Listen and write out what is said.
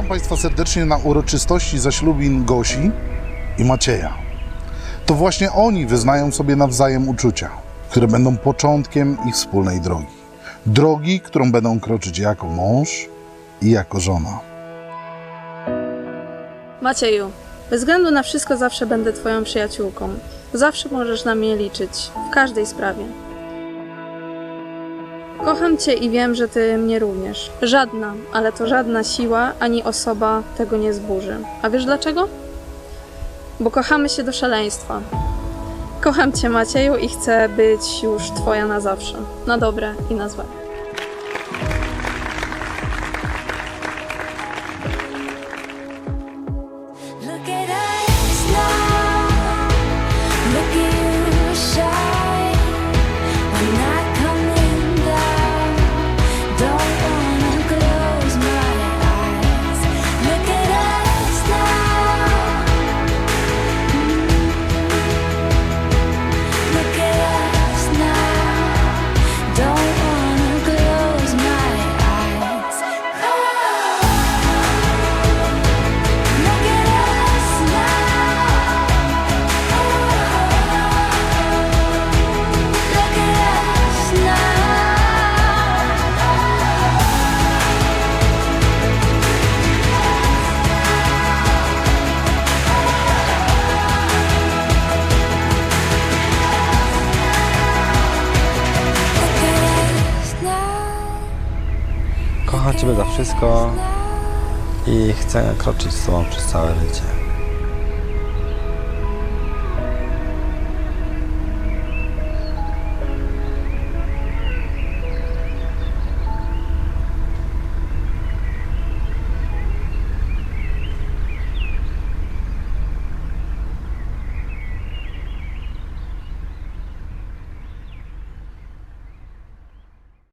Państwa serdecznie na uroczystości zaślubin Gosi i Macieja. To właśnie oni wyznają sobie nawzajem uczucia, które będą początkiem ich wspólnej drogi. Drogi, którą będą kroczyć jako mąż i jako żona. Macieju, bez względu na wszystko zawsze będę Twoją przyjaciółką. Zawsze możesz na mnie liczyć, w każdej sprawie. Kocham Cię i wiem, że Ty mnie również. Żadna, ale to żadna siła ani osoba tego nie zburzy. A wiesz dlaczego? Bo kochamy się do szaleństwa. Kocham Cię, Macieju, i chcę być już Twoja na zawsze. Na dobre i na złe. Kocham Ciebie za wszystko i chcę kroczyć z Tobą przez całe życie.